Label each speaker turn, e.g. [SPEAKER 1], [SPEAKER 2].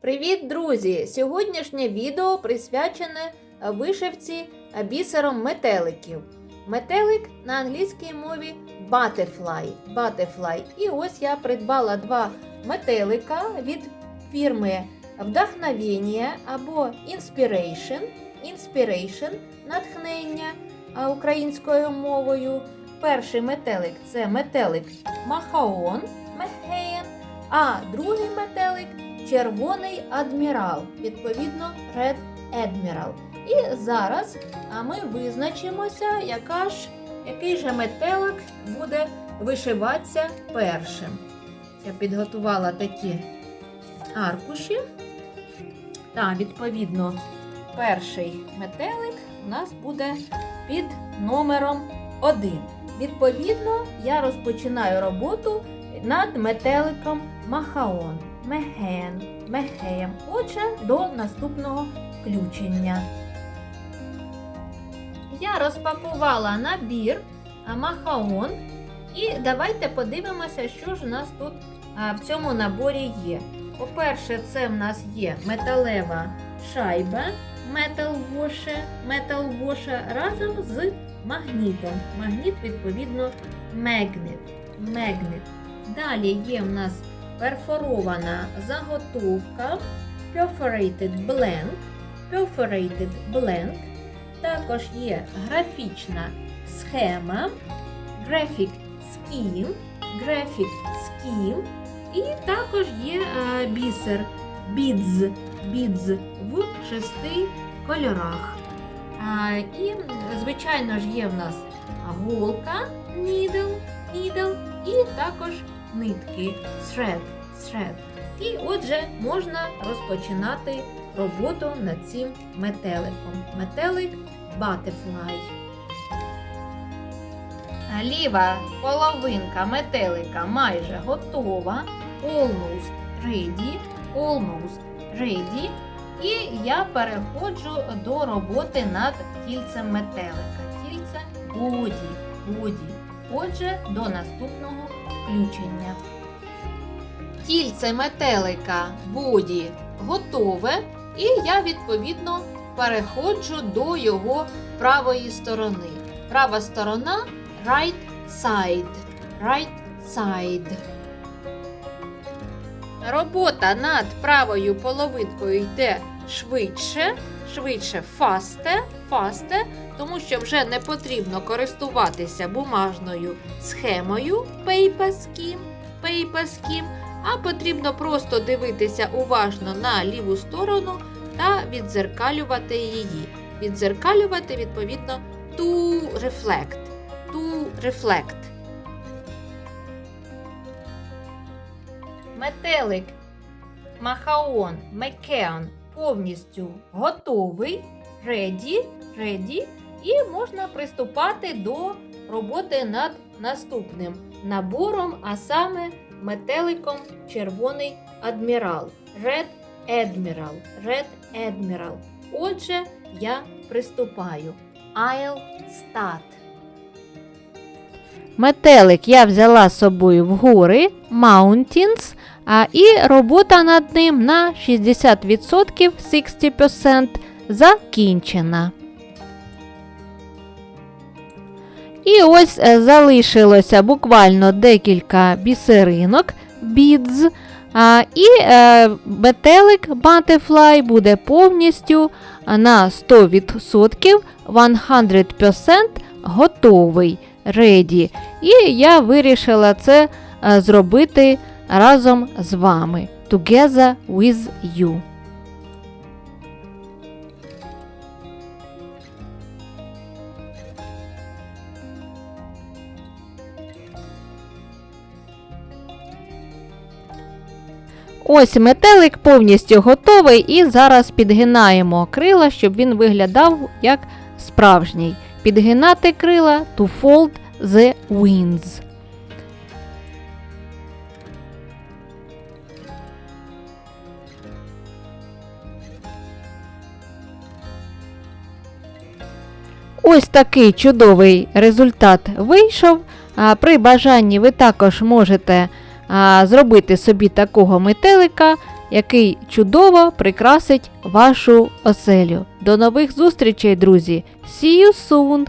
[SPEAKER 1] Привіт, друзі! Сьогоднішнє відео присвячене вишивці бісером метеликів. Метелик на англійській мові butterfly. butterfly. І ось я придбала два метелика від фірми Вдохновення або Inspiration. Inspiration натхнення українською мовою. Перший метелик це метелик Махаон а другий метелик Червоний адмірал, відповідно, Red Admiral. І зараз ми визначимося, яка ж, який же метелик буде вишиватися першим. Я підготувала такі аркуші. Та, відповідно, перший метелик у нас буде під номером 1. Відповідно, я розпочинаю роботу над метеликом Махаон. Меген, мехеєм. Отже, до наступного включення. Я розпакувала набір Махаон. І давайте подивимося, що ж у нас тут в цьому наборі є. По-перше, це в нас є металева шайба Metal Washer разом з магнітом. Магніт, відповідно, Magnet. Magnet. Далі є в нас перфорована заготовка Perforated Blank. Perforated Blank. Також є графічна схема, Graphic Scheme, Graphic Scheme. І також є е, бісер Beads, Beads в шести кольорах. А, і, звичайно ж, є в нас голка needle, needle і також нитки thread, thread. І отже, можна розпочинати роботу над цим метеликом. Метелик Butterfly. Ліва половинка метелика майже готова. Almost ready. Almost ready. І я переходжу до роботи над кільцем метелика. Кільце боді. Отже, до наступного включення. Кільце метелика боді готове, і я відповідно переходжу до його правої сторони. Права сторона right side. Right side. Робота над правою половинкою йде швидше, швидше фасте, фасте, тому що вже не потрібно користуватися бумажною схемою Paper Scheme, а потрібно просто дивитися уважно на ліву сторону та відзеркалювати її. Відзеркалювати відповідно to reflect. To reflect. Метелик Махаон Мекеон повністю готовий, ready, ready, і можна приступати до роботи над наступним набором, а саме метеликом Червоний адмірал. Red Admiral. Red Admiral. Отже, я приступаю. I'll start. Метелик я взяла з собою в гори Mountains, а, і робота над ним на 60% 60% закінчена. І ось е, залишилося буквально декілька бісеринок beads, а, і е, метелик Butterfly буде повністю на 100% 100% готовий. Ready. І я вирішила це е, зробити разом з вами. Together with you. Ось метелик повністю готовий, і зараз підгинаємо крила, щоб він виглядав як справжній. Підгинати крила to fold the wings. Ось такий чудовий результат вийшов. При бажанні ви також можете зробити собі такого метелика який чудово прикрасить вашу оселю. До нових зустрічей, друзі! See you soon!